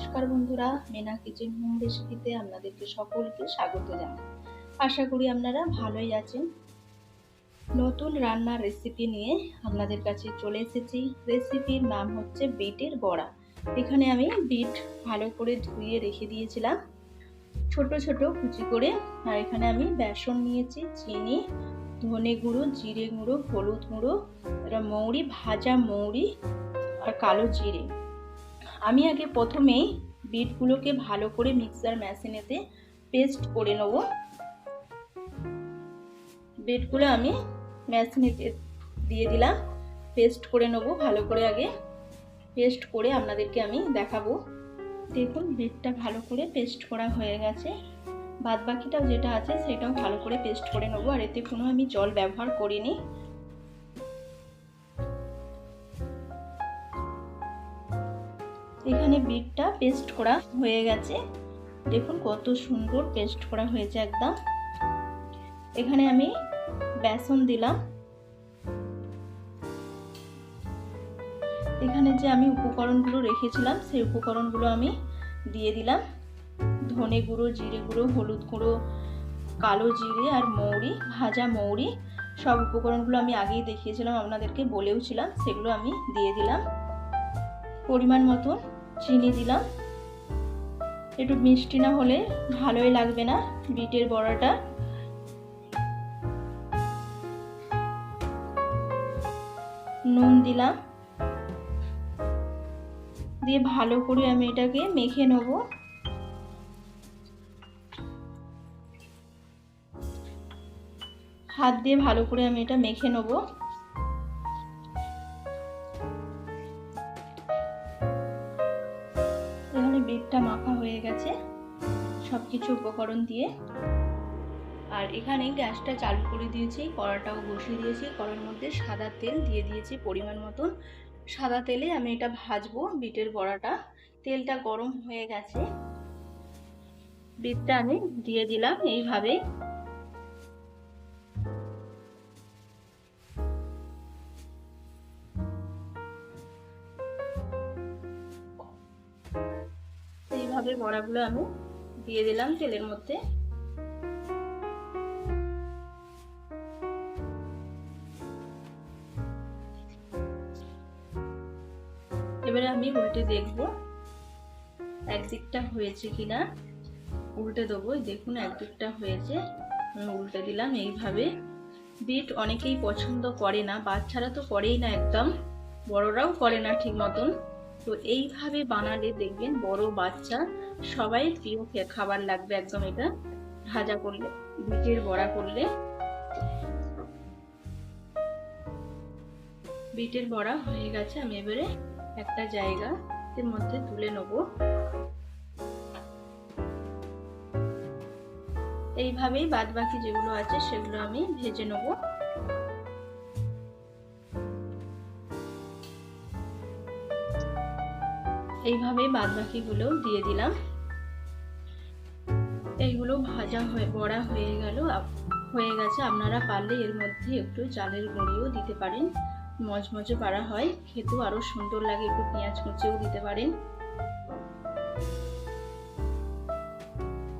নমস্কার বন্ধুরা, মেনা kitchen home রেসিপিতে আপনাদেরকে সকলকে স্বাগত জানাই। আশা করি আপনারা ভালোই আছেন। নতুন রান্নার রেসিপি নিয়ে আপনাদের কাছে চলে এসেছি। রেসিপির নাম হচ্ছে বিটের বড়া। এখানে আমি বিট ভালো করে ধুয়ে রেখে দিয়েছিলাম। ছোট ছোট কুচি করে। আর এখানে আমি বেসন নিয়েছি, চিনি, ধনে গুঁড়ো, জিরে গুঁড়ো, হলুদ গুঁড়ো এটা মৌরি, ভাজা মৌরি আর কালো জিরে। আমি আগে প্রথমেই বিটগুলোকে ভালো করে মিক্সার মেশিনেতে পেস্ট করে নেব। বিটগুলো আমি মেশিনেতে দিয়ে দিলাম। পেস্ট করে নেব ভালো করে আগে। পেস্ট করে আপনাদেরকে আমি দেখাবো। দেখুন, বিটটা ভালো করে পেস্ট করা হয়ে গেছে। বাদ বাকিটাও যেটা আছে সেটাও ভালো করে পেস্ট করে নেব। আর এতে কোনো আমি জল ব্যবহার করিনি। এখানে বিটটা পেস্ট করা হয়ে গেছে। দেখুন কত সুন্দর পেস্ট করা হয়েছে একদম। এখানে আমি বেসন দিলাম। এখানে যে আমি উপকরণগুলো রেখেছিলাম, সেই উপকরণগুলো আমি দিয়ে দিলাম। ধনে গুঁড়ো, জিরে গুঁড়ো, হলুদ গুঁড়ো, কালো জিরে আর মৌরি, ভাজা মৌরি, সব উপকরণগুলো আমি আগেই দেখিয়েছিলাম, আপনাদেরকে বলেওছিলাম, সেগুলো আমি দিয়ে দিলাম। পরিমাণ মতো চিনি দিলাম। একটু মিষ্টি না হলে ভালোই লাগবে না বিটের বড়াটা। নুন দিলাম। দিয়ে ভালো করে আমি এটাকে মেখে নেব। হাত দিয়ে ভালো করে আমি এটা মেখে নেব। এখানে মাখা হয়ে গেছে। সব কিছু উপকরণ দিয়ে। আর এখানে গ্যাসটা চালু করে দিয়েছি, কড়াটাও বসিয়ে দিয়েছি। কড়ার মধ্যে সাদা তেল দিয়ে দিয়েছি পরিমাণ মতন। সাদা তেলে আমি এটা ভাজবো বিটের বড়াটা। তেলটা গরম হয়ে গেছে। বিটটা আমি দিয়ে দিলাম এইভাবে এইভাবে বড়াগুলো আমি দিয়ে দিলাম তেলের মধ্যে। এবারে আমি উল্টে দেখব একদিকটা হয়েছে কিনা। উল্টে দেবো দেখুন একদিকটা হয়েছে। আমি উল্টে দিলাম এইভাবে। বিট অনেকেই পছন্দ করে না, বাচ্চারা তো করেই না একদম, বড়রাও করে না ঠিক মতন। তো এইভাবে বানালে দেখবেন বড় বাচ্চা সবাই প্রিয় খাবার লাগবে একদম এটা। ভাজা করলে বিটের বড়া করলে। বিটের বড়া হয়ে গেছে, আমি এবারে একটা জায়গা এর মধ্যে তুলে নেব। এইভাবেই বাদ বাকি যেগুলো আছে সেগুলো আমি ভেজে নেব। এইভাবে বাদ বাকিগুলো দিয়ে দিলাম। এইগুলো ভাজা হয়ে, বড়া হয়ে গেল। হয়ে গেছে। আপনারা পারলে এর মধ্যে একটু চালের গুঁড়িও দিতে পারেন। মজমজে পাড়া হয়। খেতেও আরও সুন্দর লাগে। একটু পেঁয়াজ কুচিও দিতে পারেন।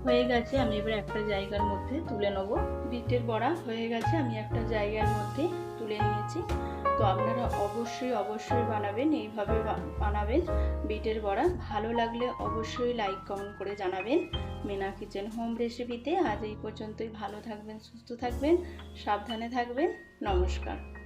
হয়ে গেছে। আমি এবার একটা জায়গার মধ্যে তুলে নেব। বিটের বড়া হয়ে গেছে। আমি একটা জায়গার মধ্যে তুলে নিয়েছি। তো আপনারা অবশ্যই অবশ্যই বানাবেন, এইভাবে বানাবেন। বিটের বড়া ভালো লাগলে অবশ্যই লাইক কমেন্ট করে জানাবেন। মেনা কিচেন হোম রেসিপিতে আজ এই পর্যন্তই। ভালো থাকবেন, সুস্থ থাকবেন, সাবধানে থাকবেন। নমস্কার।